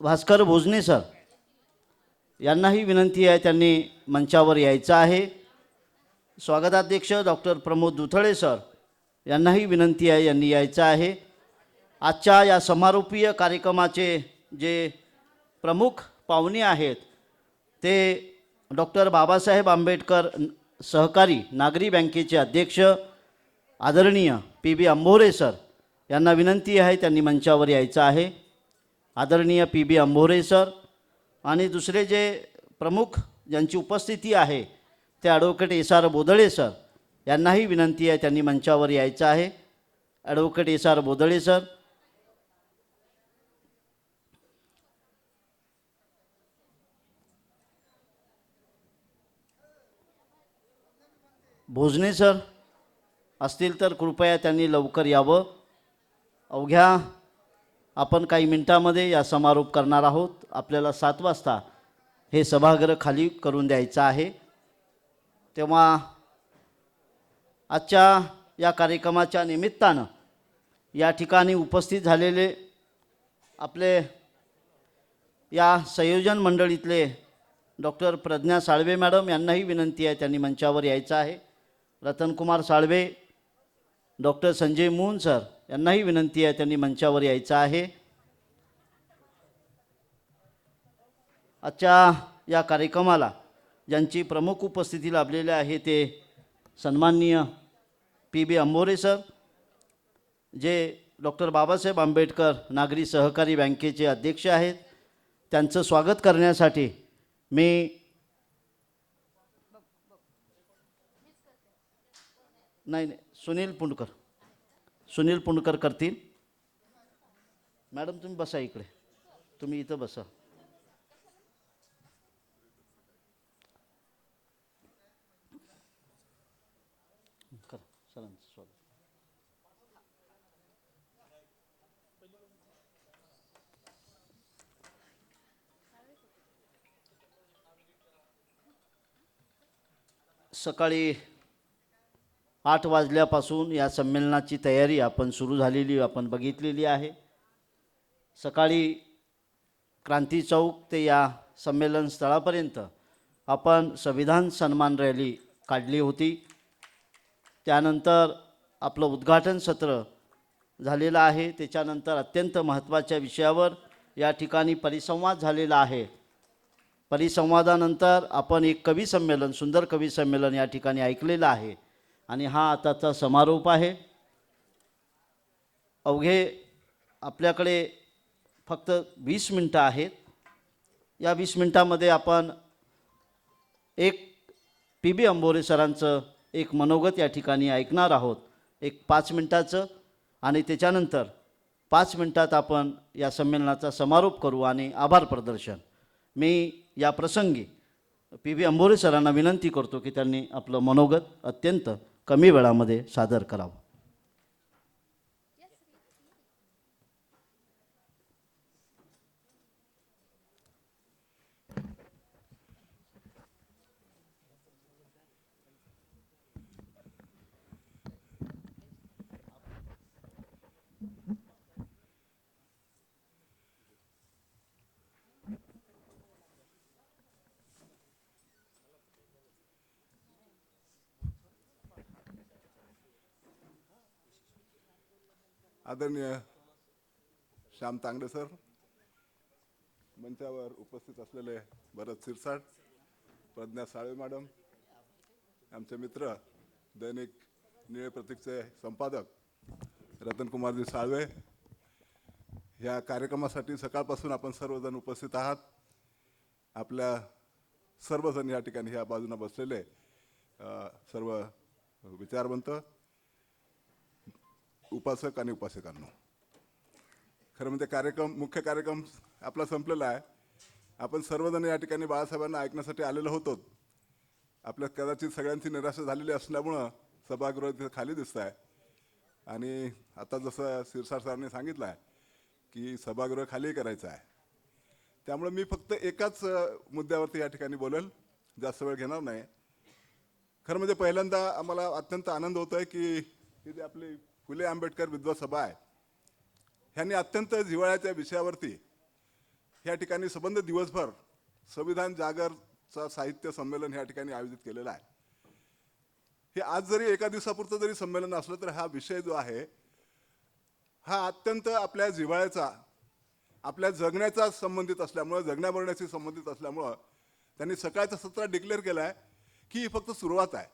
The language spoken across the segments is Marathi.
भास्कर भोजने सर. यांनाही विनंती आहे त्यांनी मंचावर यायचं आहे. स्वागताध्यक्ष डॉक्टर प्रमोद दुथळे सर. यांनाही विनंती आहे यांनी यायचं आहे. आजच्या या समारोपीय कार्यक्रमाचे जे प्रमुख पाहुणे आहेत ते डॉक्टर बाबासाहेब आंबेडकर सहकारी नागरी बँकेचे अध्यक्ष आदरणीय पी बी अंभोरे सर. यांना विनंती आहे त्यांनी मंचावर यायचं आहे. आदरणीय पी बी अंभोरे सर आणि दुसरे जे प्रमुख ज्यांची उपस्थिती आहे ते advocate S R Bodale sir. यांनाही विनंती आहे त्यांनी मंचावर यायचं आहे. Advocate S R Bodale sir. Bhojane sir असतील तर कृपया त्यांनी लवकर यावं. अवघ्या आपण काही मिनटामध्ये या समारोप करणार आहोत. आपल्याला सात वाजता हे सभागृह खाली करून द्यायचं आहे. तेव्हा आजच्या या कार्यक्रमाच्या निमित्तानं या ठिकाणी उपस्थित झालेले आपले या संयोजन मंडळीतले डॉक्टर प्रज्ञा साळवे मॅडम यांनाही विनंती आहे त्यांनी मंचावर यायचं आहे. रतनकुमार साळवे डॉक्टर संजय मून सर यांनाही विनंती आहे त्यांनी मंचावर यायचं आहे. आजच्या या कार्यक्रमाला ज्यांची प्रमुख उपस्थिती लाभलेली आहे ते सन्माननीय पी बी अंबोरे सर जे डॉक्टर बाबासाहेब आंबेडकर नागरी सहकारी बँकेचे अध्यक्ष आहेत. त्यांचं स्वागत करण्यासाठी मी नाही नाही सुनील पुंडकर सुनील पुंडकर करतील. मॅडम तुम्ही बसा इकडे. तुम्ही इथं बसा करा सरांचं स्वागत सकाळी आठ वाजल्यापासून या संमेलनाची तयारी आपण सुरू झालेली आपण बघितलेली आहे. सकाळी क्रांती चौक ते या संमेलन स्थळापर्यंत आपण संविधान सन्मान रॅली काढली होती. त्यानंतर आपलं उद्घाटन सत्र झालेलं आहे. त्याच्यानंतर अत्यंत महत्त्वाच्या विषयावर या ठिकाणी परिसंवाद झालेला आहे. परिसंवादानंतर आपण एक कवी संमेलन सुंदर कवी संमेलन या ठिकाणी ऐकलेलं आहे. आणि हा आताचा समारोप आहे. अवघे आपल्याकडे फक्त वीस मिनटं आहेत. या वीस मिनटामध्ये आपण एक पी बी अंबोरे सरांचं एक मनोगत या ठिकाणी ऐकणार आहोत. एक पाच मिनटाचं आणि त्याच्यानंतर पाच मिनटात आपण या संमेलनाचा समारोप करू आणि आभार प्रदर्शन. मी या प्रसंगी पी बी अंबोरे सरांना विनंती करतो की त्यांनी आपलं मनोगत अत्यंत कमी वेळामध्ये सादर करावं. आदरणीय श्याम तांगडे सर मंचावर उपस्थित असलेले भरत सिरसाट प्रज्ञा साळवे मॅडम आमचे मित्र दैनिक निळे प्रतीकचे संपादक रतनकुमारजी साळवे या कार्यक्रमासाठी सकाळपासून आपण सर्वजण उपस्थित आहात. आपल्या सर्वजण या ठिकाणी ह्या बाजूने बसलेले सर्व विचारवंत उपासक आणि उपासकांनो. खरं म्हणजे कार्यक्रम मुख्य कार्यक्रम आपला संपलेला आहे. आपण सर्वजण या ठिकाणी बाळासाहेबांना ऐकण्यासाठी आलेलो होतो. आपल्या कदाचित सगळ्यांची निराशा झालेली असल्यामुळं सभागृह तिथे खाली दिसत आहे आणि आता जसं सिरसार सरांनी सांगितलं आहे की सभागृह खाली करायचं आहे. त्यामुळे मी फक्त एकाच मुद्द्यावरती या ठिकाणी बोलेल. जास्त वेळ घेणार नाही. खरं म्हणजे पहिल्यांदा आम्हाला अत्यंत आनंद होतो आहे की हे जे आपली फुले आंबेडकर विद्वत सभा आहे. ह्यांनी अत्यंत जिव्हाळ्याच्या विषयावरती ह्या ठिकाणी संबंध दिवसभर संविधान जागरचा साहित्य संमेलन ह्या ठिकाणी आयोजित केलेलं आहे. हे आज जरी एका दिवसापुरतं जरी संमेलन असलं तर हा विषय जो आहे हा अत्यंत आपल्या जिव्हाळ्याचा आपल्या जगण्याचा संबंधित असल्यामुळं जगण्या मरण्याशी संबंधित असल्यामुळं त्यांनी सकाळचा सत्र डिक्लेअर केला आहे की ही फक्त सुरुवात आहे.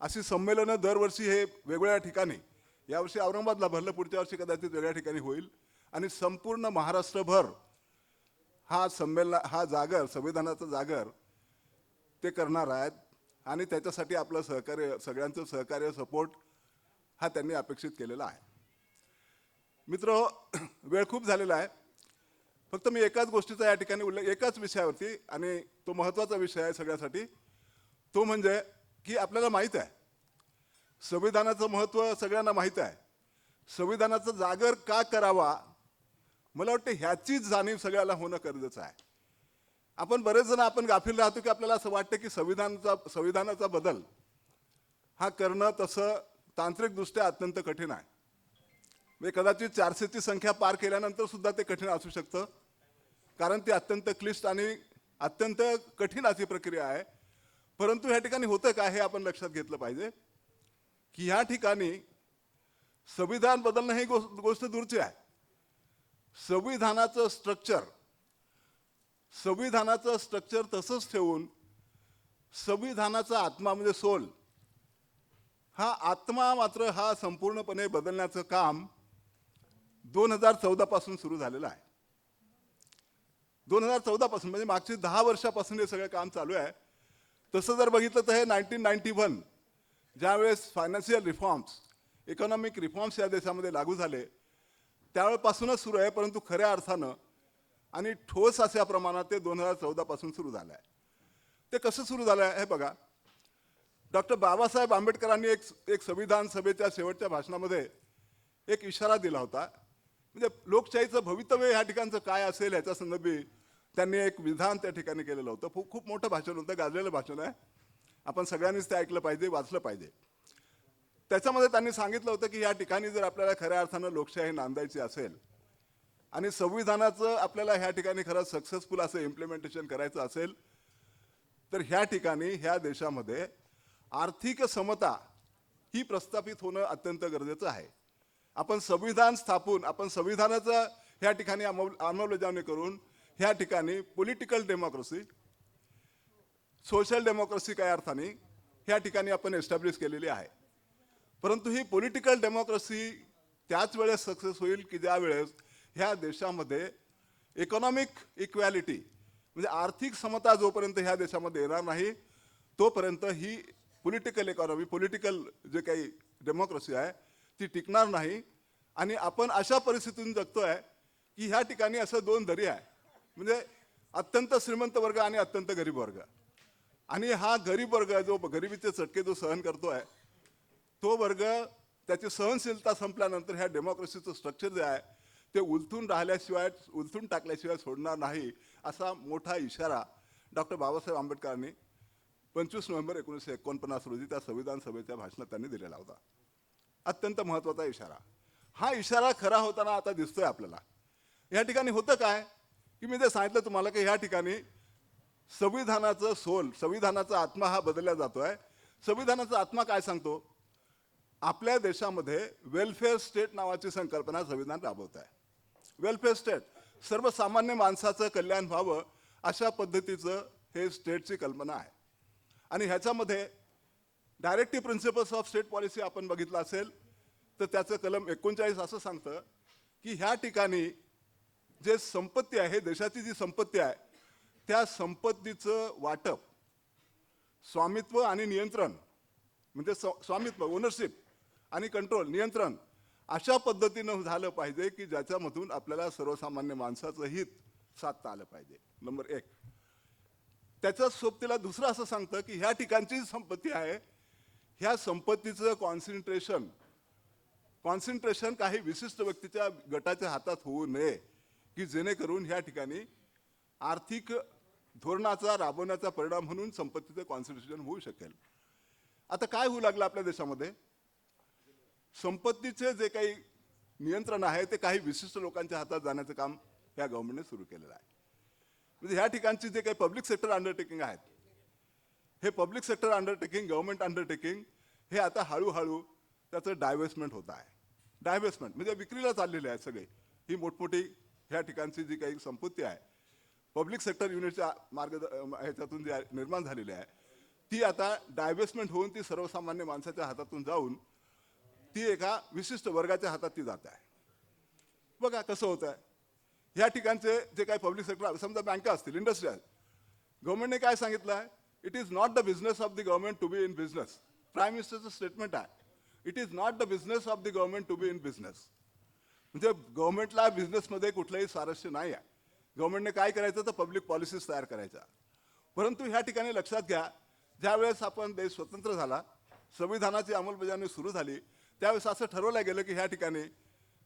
अशी संमेलनं दरवर्षी हे वेगवेगळ्या ठिकाणी यावर्षी औरंगाबादला भरलं पुढच्या वर्षी कदाचित वेगळ्या ठिकाणी होईल. आणि संपूर्ण महाराष्ट्रभर हा संमेलन हा जागर संविधानाचा जागर ते करणार आहेत. आणि त्याच्यासाठी आपलं सहकार्य सगळ्यांचं सहकार्य सपोर्ट हा त्यांनी अपेक्षित केलेला आहे. मित्र वेळ खूप झालेला आहे. फक्त मी एकाच गोष्टीचा या ठिकाणी उल्लेख एकाच विषयावरती आणि तो महत्त्वाचा विषय आहे सगळ्यासाठी. तो म्हणजे की आपल्याला माहीत आहे संविधानाचं महत्त्व सगळ्यांना माहीत आहे. संविधानाचा जागर का करावा? मला वाटतं ह्याचीच जाणीव सगळ्याला होणं गरजेचं आहे. आपण बरेच जण आपण गाफील राहतो की आपल्याला असं वाटतं की संविधानाचा संविधानाचा बदल हा करणं तसं तांत्रिकदृष्ट्या अत्यंत कठीण आहे. म्हणजे कदाचित चारशेची संख्या पार केल्यानंतर सुद्धा ते कठीण असू शकतं. कारण ती अत्यंत क्लिष्ट आणि अत्यंत कठीण अशी प्रक्रिया आहे. परंतु ह्या ठिकाणी होतं काय हे आपण लक्षात घेतलं पाहिजे. की ह्या ठिकाणी संविधान बदलणं ही गोष्ट गोष्ट दूरची आहे. संविधानाचं स्ट्रक्चर संविधानाचं स्ट्रक्चर तसंच ठेवून संविधानाचा आत्मा म्हणजे सोल हा आत्मा मात्र हा संपूर्णपणे बदलण्याचं काम दोन हजार चौदापासून सुरू झालेलं आहे. दोन हजार चौदापासून म्हणजे मागची दहा वर्षापासून हे सगळं काम चालू आहे. तसं जर बघितलं तर हे नाईन्टीन नाईन्टी वन ज्यावेळेस फायनान्शियल रिफॉर्म्स इकॉनॉमिक रिफॉर्म्स या देशामध्ये लागू झाले त्यावेळेपासूनच सुरू आहे परंतु खऱ्या अर्थानं आणि ठोस अशा प्रमाणात ते दोन हजार चौदा पासून सुरू झालं आहे. ते कसं सुरू झालं आहे हे बघा. डॉक्टर बाबासाहेब आंबेडकरांनी एक एक संविधान सभेच्या शेवटच्या भाषणामध्ये एक इशारा दिला होता. म्हणजे लोकशाहीचं भवितव्य ह्या ठिकाणचं काय असेल ह्याच्या संदर्भी त्यांनी एक विधान त्या ठिकाणी केलेलं होतं. खूप खूप मोठं भाषण होतं गाजलेलं भाषण आहे. आपण सगळ्यांनीच ते ऐकलं पाहिजे वाचलं पाहिजे. त्याच्यामध्ये त्यांनी सांगितलं होतं की या ठिकाणी जर आपल्याला खऱ्या अर्थानं लोकशाही नांदायची असेल आणि संविधानाचं आपल्याला ह्या ठिकाणी खरं सक्सेसफुल असं इम्प्लिमेंटेशन करायचं असेल तर ह्या ठिकाणी ह्या देशामध्ये आर्थिक समता ही प्रस्थापित होणं अत्यंत गरजेचं आहे. आपण संविधान स्थापून आपण संविधानाचं ह्या ठिकाणी अंमलबजावणी करून ह्या ठिकाणी पॉलिटिकल डेमोक्रेसी सोशल डेमोक्रेसी काय अर्थाने ह्या ठिकाणी आपण एस्टॅब्लिश केलेली आहे. परंतु ही पॉलिटिकल डेमोक्रेसी त्याच वेळेस सक्सेस होईल की ज्यावेळेस ह्या देशामध्ये इकॉनॉमिक इक्वॅलिटी म्हणजे आर्थिक समता जोपर्यंत ह्या देशामध्ये येणार नाही तोपर्यंत ही पॉलिटिकल इकॉनॉमी पॉलिटिकल जे काही डेमोक्रेसी आहे ती टिकणार नाही. आणि आपण अशा परिस्थितीतून जगतो आहे की ह्या ठिकाणी असं दोन दरी आहे. म्हणजे अत्यंत श्रीमंत वर्ग आणि अत्यंत गरीब वर्ग. आणि हा गरीब वर्ग जो गरिबीचे चटके जो सहन करतोय तो वर्ग त्याची सहनशीलता संपल्यानंतर ह्या डेमोक्रेसीचं स्ट्रक्चर जे आहे ते उलथून राहिल्याशिवाय उलथून टाकल्याशिवाय सोडणार नाही असा मोठा इशारा डॉक्टर बाबासाहेब आंबेडकरांनी पंचवीस नोव्हेंबर एकोणीसशे एकोणपन्नास रोजी त्या संविधान सभेच्या भाषणात त्यांनी दिलेला होता. अत्यंत महत्त्वाचा इशारा. हा इशारा खरा होताना आता दिसतोय आपल्याला. या ठिकाणी होतं काय? की मी जे सांगितलं तुम्हाला की ह्या ठिकाणी संविधानाचं सोल संविधानाचा आत्मा हा बदलला जातोय. संविधानाचा आत्मा काय सांगतो? आपल्या देशामध्ये वेलफेअर स्टेट नावाची संकल्पना संविधान राबवत आहे वेलफेअर स्टेट सर्वसामान्य माणसाचं कल्याण व्हावं अशा पद्धतीचं हे स्टेटची कल्पना आहे. आणि ह्याच्यामध्ये directive principles of state policy आपण बघितलं असेल तर त्याचं कलम एकोणचाळीस असं सांगतं की ह्या ठिकाणी जे संपत्ती आहे देशाची जी संपत्ती आहे त्या संपत्तीचं वाटप स्वामित्व आणि नियंत्रण म्हणजे स्वामित्व ओनरशिप आणि कंट्रोल नियंत्रण अशा पद्धतीनं झालं पाहिजे की ज्याच्यामधून आपल्याला सर्वसामान्य माणसाचं हित साधता आलं पाहिजे. नंबर एक. त्याच्या सोबतीला दुसरं असं सांगतं की ह्या ठिकाणची संपत्ती आहे ह्या संपत्तीचं कॉन्सन्ट्रेशन कॉन्सन्ट्रेशन काही विशिष्ट व्यक्तीच्या गटाच्या हातात होऊ नये की जेणेकरून ह्या ठिकाणी आर्थिक धोरणाचा राबवण्याचा परिणाम म्हणून संपत्तीचं कॉन्सन्ट्रेशन होऊ शकेल. आता काय होऊ लागलं आपल्या देशामध्ये? संपत्तीचे जे काही नियंत्रण आहे ते काही विशिष्ट लोकांच्या हातात जाण्याचं काम ह्या गव्हर्नमेंटने सुरू केलेलं आहे. म्हणजे ह्या ठिकाणची जे काही पब्लिक सेक्टर अंडरटेकिंग आहेत हे public sector undertaking government undertaking हे आता हळूहळू त्याचं डायव्हेस्टमेंट होत आहे. डायव्हेस्टमेंट म्हणजे विक्रीला चाललेले आहे सगळे. ही मोठमोठी ह्या ठिकाणची जी काही संपत्ती आहे पब्लिक सेक्टर युनिटच्या मार्ग ह्याच्यातून जी निर्माण झालेली आहे ती आता डायव्हेस्टमेंट होऊन ती सर्वसामान्य माणसाच्या हातातून जाऊन ती एका विशिष्ट वर्गाच्या हातात ती जात आहे. बघा कसं होत आहे ह्या ठिकाणचे जे काही पब्लिक सेक्टर समजा बँका असतील इंडस्ट्री गव्हर्नमेंटने काय सांगितलं आहे it is not the business of the government to be in business prime मिनिस्टरचं statement आहे. It is not the business of the government to be in business म्हणजे गव्हर्नमेंटला बिझनेसमध्ये कुठलंही स्वारस्य नाही आहे. गव्हर्नमेंटने काय करायचं तर पब्लिक पॉलिसीज तयार करायच्या. परंतु ह्या ठिकाणी लक्षात घ्या ज्यावेळेस आपण देश स्वतंत्र झाला संविधानाची अंमलबजावणी सुरू झाली त्यावेळेस असं ठरवलं गेलं की ह्या ठिकाणी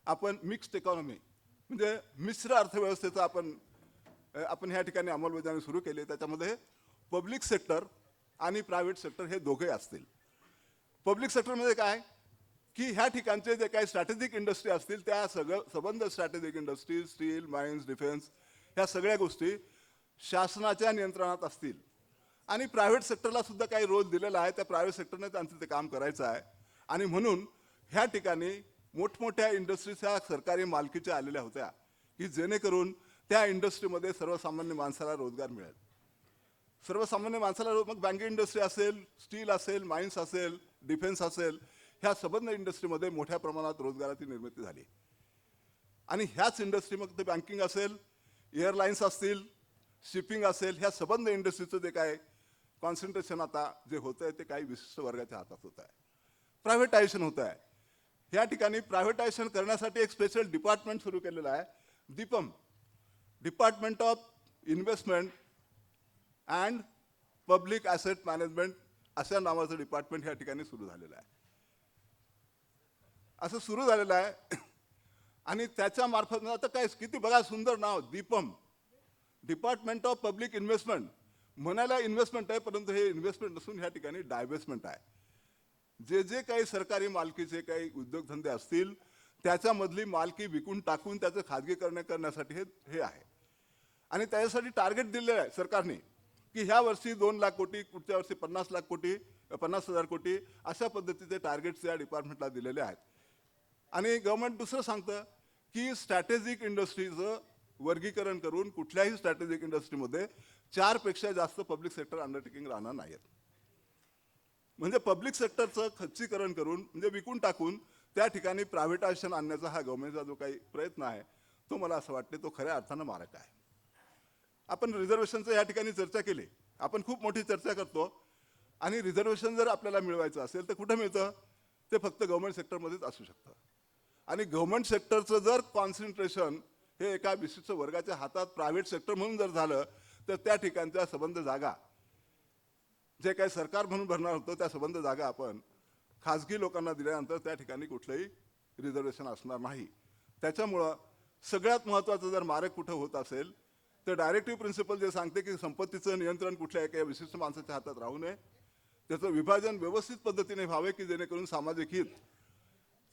आपण मिक्स्ड इकॉनॉमी म्हणजे मिश्र अर्थव्यवस्थेचं आपण आपण ह्या ठिकाणी अंमलबजावणी सुरू केली. त्याच्यामध्ये पब्लिक सेक्टर आणि प्रायव्हेट सेक्टर हे दोघे असतील. पब्लिक सेक्टरमध्ये म्हणजे काय? की ह्या ठिकाणचे जे काही स्ट्रॅटेजिक इंडस्ट्री असतील त्या सगळं संबंध strategic industry steel mines defence ह्या सगळ्या गोष्टी शासनाच्या नियंत्रणात असतील. आणि प्रायव्हेट सेक्टरला सुद्धा काही रोल दिलेला आहे त्या प्रायव्हेट सेक्टरने त्यांचं ते काम करायचं आहे. आणि म्हणून ह्या ठिकाणी मोठमोठ्या इंडस्ट्रीज ह्या सरकारी मालकीच्या आलेल्या होत्या की जेणेकरून त्या इंडस्ट्रीमध्ये सर्वसामान्य माणसाला रोजगार मिळेल. सर्वसामान्य माणसाला रोज मग बँकिंग इंडस्ट्री असेल स्टील असेल माइन्स असेल डिफेन्स असेल ह्या सबंध इंडस्ट्रीमध्ये मोठ्या प्रमाणात रोजगाराची निर्मिती झाली. आणि ह्याच इंडस्ट्री मग ते बँकिंग असेल एअरलाईन्स असतील शिपिंग असेल ह्या सबंध इंडस्ट्रीचं जे काय कॉन्सन्ट्रेशन आता जे होतं आहे ते काही विशिष्ट वर्गाच्या हातात होत आहे प्रायव्हेटायझेशन होत आहे ह्या ठिकाणी प्रायव्हेटायझेशन करण्यासाठी एक स्पेशल डिपार्टमेंट सुरू केलेलं आहे. DIPAM department of investment and public asset management अशा नावाचं डिपार्टमेंट ह्या ठिकाणी सुरू झालेलं आहे. असं सुरू झालेलं आहे. आणि त्याच्या मार्फत आता काय किती बघा सुंदर नाव DIPAM. Department of public investment म्हणायला इन्व्हेस्टमेंट आहे परंतु हे इन्व्हेस्टमेंट नसून ह्या ठिकाणी डायव्हेस्टमेंट आहे. जे जे काही सरकारी मालकीचे काही उद्योगधंदे असतील त्याच्यामधली मालकी विकून टाकून त्याचं खाजगीकरण करण्यासाठी हे हे आहे. आणि त्याच्यासाठी टार्गेट दिलेलं आहे सरकारने की ह्या वर्षी दोन लाख कोटी पुढच्या वर्षी पन्नास लाख कोटी पन्नास हजार कोटी अशा पद्धतीचे टार्गेट्स या डिपार्टमेंटला दिलेले आहेत. आणि गव्हर्नमेंट दुसरं सांगतं की स्ट्रॅटेजिक इंडस्ट्रीचं वर्गीकरण करून कुठल्याही स्ट्रॅटेजिक इंडस्ट्रीमध्ये चारपेक्षा जास्त पब्लिक सेक्टर अंडरटेकिंग राहणार नाहीत. म्हणजे पब्लिक सेक्टरचं खच्चीकरण करून म्हणजे विकून टाकून त्या ठिकाणी प्रायव्हेटायझेशन आणण्याचा हा गव्हर्नमेंटचा जो काही प्रयत्न आहे तो मला असं वाटते तो खऱ्या अर्थानं मारक आहे. आपण रिझर्वेशनचं या ठिकाणी चर्चा केली. आपण खूप मोठी चर्चा करतो. आणि रिझर्वेशन जर आपल्याला मिळवायचं असेल तर कुठं मिळतं? ते फक्त गव्हर्नमेंट सेक्टरमध्येच असू शकतं. आणि गव्हर्मेंट सेक्टरचं जर कॉन्सन्ट्रेशन हे एका विशिष्ट वर्गाच्या हातात प्रायव्हेट सेक्टर म्हणून जर झालं तर त्या ठिकाणच्या संबंध जागा. जे काही सरकार म्हणून भरणार होतं त्या संबंध जागा आपण खाजगी लोकांना दिल्यानंतर त्या ठिकाणी कुठलंही रिझर्वेशन असणार नाही. त्याच्यामुळं सगळ्यात महत्त्वाचं जर मारक कुठं होत असेल तर डायरेक्टिव्ह प्रिन्सिपल जे सांगते की संपत्तीचं नियंत्रण कुठल्या एका विशिष्ट माणसाच्या हातात राहू नये. त्याचं विभाजन व्यवस्थित पद्धतीने व्हावे की जेणेकरून सामाजिक हित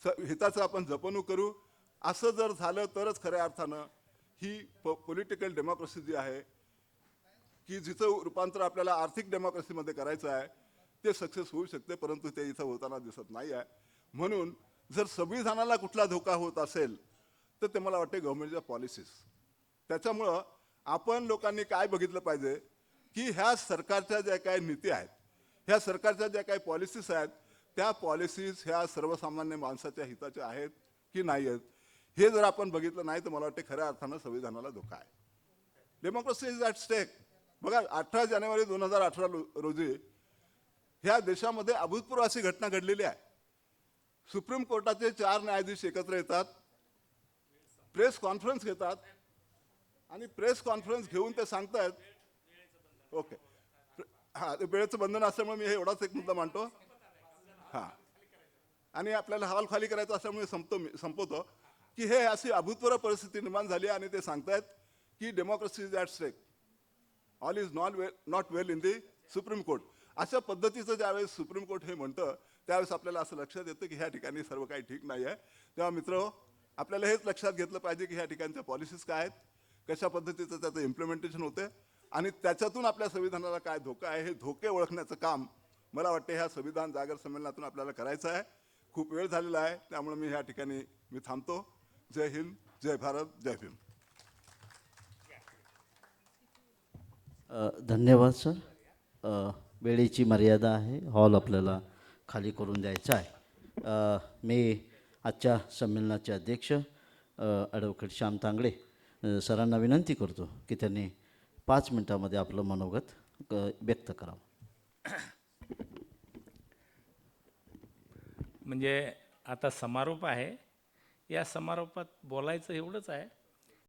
स- हिताचं आपण जपणूक करू. असं जर झालं तरच खऱ्या अर्थानं ही प पॉलिटिकल डेमोक्रेसी जी आहे की जिचं रूपांतर आपल्याला आर्थिक डेमोक्रेसीमध्ये करायचं आहे ते सक्सेस होऊ शकते परंतु ते इथं होताना दिसत नाही आहे. म्हणून जर संविधानाला कुठला धोका होत असेल तर ते मला वाटते गव्हर्मेंटच्या पॉलिसीज त्याच्यामुळं आपण लोकांनी काय बघितलं पाहिजे की ह्या सरकारच्या ज्या काही नीती आहेत ह्या सरकारच्या ज्या काही पॉलिसीज आहेत त्या पॉलिसीज ह्या सर्वसामान्य माणसाच्या हिताच्या आहेत की नाही आहेत हे जर आपण बघितलं नाही तर मला वाटते खऱ्या अर्थानं संविधानाला धोका आहे. डेमोक्रेसी इज ॲट स्टेक बघा अठरा जानेवारी दोन हजार अठरा रोजी ह्या देशामध्ये अभूतपूर्व अशी घटना घडलेली आहे. सुप्रीम कोर्टाचे चार न्यायाधीश एकत्र येतात प्रेस कॉन्फरन्स घेतात आणि प्रेस कॉन्फरन्स घेऊन ते सांगतायत ओके. हां ते वेळेचं बंधन असल्यामुळे मी हे एवढाच एक मुद्दा मांडतो. हां. आणि आपल्याला हवाल खाली करायचा असल्यामुळे संपतो मी संपवतो की हे अशी अभूतपूर्व परिस्थिती निर्माण झाली आणि ते सांगतायत की democracy is at stake all is not well not well in the supreme court अशा पद्धतीचं ज्यावेळेस सुप्रीम कोर्ट हे म्हणतं त्यावेळेस आपल्याला असं लक्षात येतं की ह्या ठिकाणी सर्व काही ठीक नाही आहे. तेव्हा मित्र आपल्याला हेच लक्षात घेतलं पाहिजे की ह्या ठिकाणच्या पॉलिसीज काय आहेत कशा पद्धतीचं त्याचं इम्प्लिमेंटेशन होतं आणि त्याच्यातून आपल्या संविधानाला काय धोका आहे हे धोके ओळखण्याचं काम मला वाटतं ह्या संविधान जागर संमेलनातून आपल्याला करायचं आहे. खूप वेळ झालेला आहे त्यामुळे मी ह्या ठिकाणी मी थांबतो. जय हिंद जय भारत जय भीम. धन्यवाद सर. वेळेची मर्यादा आहे. हॉल आपल्याला खाली करून द्यायचा आहे. मी आजच्या संमेलनाचे अध्यक्ष ॲडव्होकेट श्याम तांगडे सरांना विनंती करतो की त्यांनी पाच मिनटामध्ये आपलं मनोगत व्यक्त करावं. म्हणजे आता समारोप आहे. या समारोपात बोलायचं एवढंच आहे.